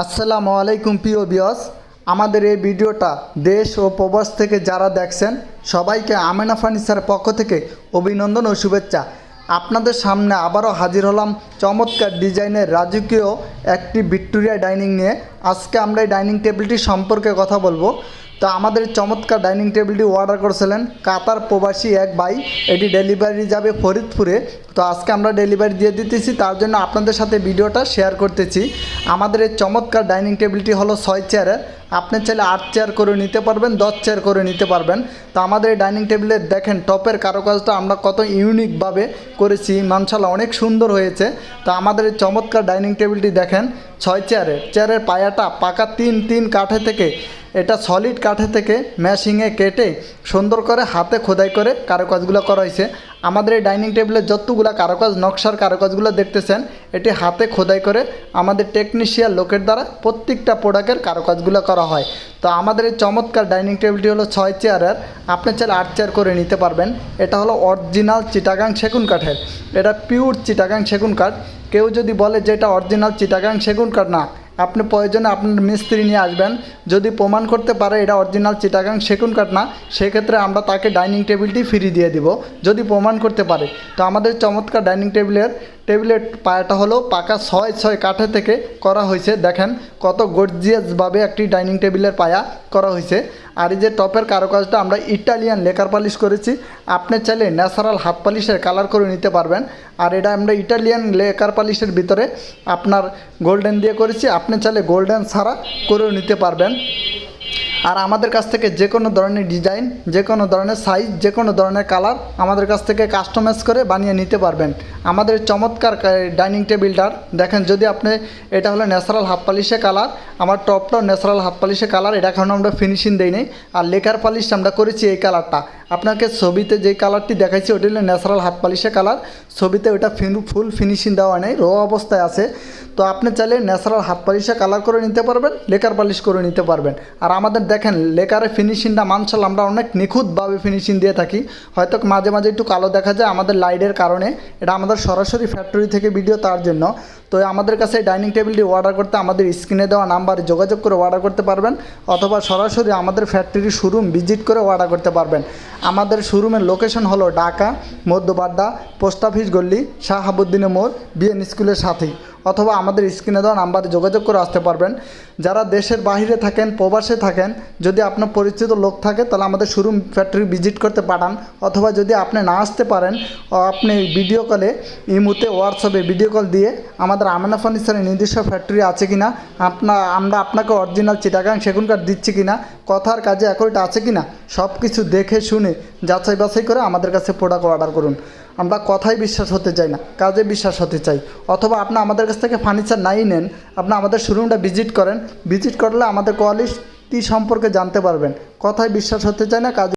আসসালামু আলাইকুম প্রিয় বিয়স আমাদের এই ভিডিওটা দেশ ও প্রবাস থেকে যারা দেখছেন, সবাইকে আমেনা ফার্নিচারের পক্ষ থেকে অভিনন্দন ও শুভেচ্ছা। আপনাদের সামনে আবারও হাজির হলাম চমৎকার ডিজাইনের রাজকীয় একটি ভিক্টোরিয়া ডাইনিং নিয়ে। আজকে আমরা এই ডাইনিং টেবিলটি সম্পর্কে কথা বলব। তো আমাদের চমৎকার ডাইনিং টেবিলটি অর্ডার করেছিলেন কাতার প্রবাসী এক ভাই। এটি ডেলিভারি যাবে ফরিদপুরে। তো আজকে আমরা ডেলিভারি দিয়ে দিতেছি, তার জন্য আপনাদের সাথে ভিডিওটা শেয়ার করতেছি। আমাদের এই চমৎকার ডাইনিং টেবিলটি হলো ছয় চেয়ারের। আপনি চাইলে আট চেয়ার করে নিতে পারবেন, দশ চেয়ার করে নিতে পারবেন। তো আমাদের এই ডাইনিং টেবিলে দেখেন, টপের কারুকাজটা আমরা কত ইউনিকভাবে করেছি। মানশাল্লাহ অনেক সুন্দর হয়েছে। তো আমাদের এই চমৎকার ডাইনিং টেবিলটি দেখেন, ছয় চেয়ারের। চেয়ারের পায়াটা পাকা তিন তিন কাঠে থেকে এটা সলিড কাঠে থেকে ম্যাশিংয়ে কেটে সুন্দর করে হাতে খোদাই করে কারুকাজগুলো করা হয়েছে। আমাদের এই ডাইনিং টেবিলের যতগুলো কারুকাজ, নকশার কারুকাজগুলো দেখতেছেন, এটি হাতে খোদাই করে আমাদের টেকনিশিয়ান লোকের দ্বারা প্রত্যেকটা প্রোডাক্টের কারুকাজগুলো করা হয়। তো আমাদের এই চমৎকার ডাইনিং টেবিলটি হলো ছয় চেয়ারের, আপনি চাইলে আট চেয়ার করে নিতে পারবেন। এটা হলো অরিজিনাল চিটাগাং সেগুন কাঠের। এটা পিওর চিটাগাং সেগুন কাঠ। কেউ যদি বলে যে এটা অরিজিনাল চিটাগাং সেগুন কাঠ না আপনি প্রয়োজনে আপনার মিস্ত্রি নিয়ে আসবেন। যদি প্রমাণ করতে পারে এটা অরিজিনাল চিটাগাং সেকুন কাঠ না, সেক্ষেত্রে আমরা তাকে ডাইনিং টেবিলটি ফ্রি দিয়ে দিব, যদি প্রমাণ করতে পারে। তো আমাদের চমৎকার ডাইনিং টেবিলের টেবিলের পায়াটা হলো পাকা ছয় ছয় কাঠে থেকে করা হয়েছে। দেখেন কত গর্জিয়াসভাবে একটি ডাইনিং টেবিলের পায়া করা হয়েছে। আর এই যে টপের কারুকাজটা আমরা ইটালিয়ান লেকার পালিশ করেছি। আপনি চাইলে ন্যাচারাল হাত পালিশের কালার করে নিতে পারবেন। আর এটা আমরা ইটালিয়ান লেকার পালিশের ভিতরে আপনার গোল্ডেন দিয়ে করেছি। আপনি চাইলে গোল্ডেন ছাড়া করেও নিতে পারবেন। আর আমাদের কাছ থেকে যে কোনো ধরনের ডিজাইন, যে কোনো ধরনের সাইজ যে কোনো ধরনের কালার আমাদের কাছ থেকে কাস্টমাইজ করে বানিয়ে নিতে পারবেন। আমাদের চমৎকার ডাইনিং টেবিলটার, দেখেন যদি আপনি, এটা হলো ন্যাচারাল হাফ পালিশে কালার আমার টপটাও ন্যাচারাল হাফ পালিশে কালার এটা এখন আমরা ফিনিশিং দেই নেই আর লেখার পালিশ আমরা করেছি এই কালারটা আপনাকে ছবিতে যে কালারটি দেখাইছি, ওটি হলো ন্যাচারাল হাত পালিশে কালার। ছবিতে ওটা ফুল ফিনিশিং দেওয়া নেই রো অবস্থায় আছে। তো আপনি চাইলে ন্যাচারাল হাত পালিশে কালার করে নিতে পারবেন, লেকার পালিশ করে নিতে পারবেন। আর আমাদের দেখেন লেকারের ফিনিশিংটা মানসাল আমরা অনেক নিখুঁতভাবে ফিনিশিং দিয়ে থাকি। হয়তো মাঝে মাঝে একটু কালো দেখা যায় আমাদের লাইটের কারণে। এটা আমাদের সরাসরি ফ্যাক্টরি থেকে ভিডিও তার জন্য। তো আমাদের কাছে ডাইনিং টেবিলটি অর্ডার করতে আমাদের স্ক্রিনে দেওয়া নাম্বারে যোগাযোগ করে অর্ডার করতে পারবেন। অথবা সরাসরি আমাদের ফ্যাক্টরির শোরুম ভিজিট করে অর্ডার করতে পারবেন। আমাদের শোরুমের লোকেশন হলো ঢাকা মধ্যবাড্ডা পোস্ট অফিস গল্লি শাহাবুদ্দিনের মোড় বিএন স্কুলের সাথেই। অথবা আমাদের স্ক্রিনে দেওয়া নাম্বারে যোগাযোগ করে আসতে পারবেন। যারা দেশের বাইরে থাকেন, প্রবাসে থাকেন, যদি আপনার পরিচিত লোক থাকে, তাহলে আমাদের শোরুম ফ্যাক্টরি ভিজিট করতে পাঠান। অথবা যদি আপনি না আসতে পারেন আপনি ভিডিও কলে ইমুতে হোয়াটসঅ্যাপে ভিডিও কল দিয়ে আমাদের আমেনা ফার্নিচারের নির্দিষ্ট ফ্যাক্টরি আছে কি না আপনা, আমরা আপনাকে অরিজিনাল চিটাগাং সেগুন কাঠ দিচ্ছি কি না কথার কাজে একইটা আছে কি না সব কিছু দেখে শুনে, যাচাই বাছাই করে আমাদের কাছে প্রোডাক্ট অর্ডার করুন। আমরা কথায় বিশ্বাস হতে চাই না, কাজে বিশ্বাস হতে চাই। অথবা আপনি আমাদের কাছ থেকে ফার্নিচার নাই নেন, আপনি আমাদের শোরুমটা ভিজিট করেন। ভিজিট করলে আমাদের কোয়ালিটি সম্পর্কে জানতে পারবেন। কথায় বিশ্বাস হতে চায় না, কাজে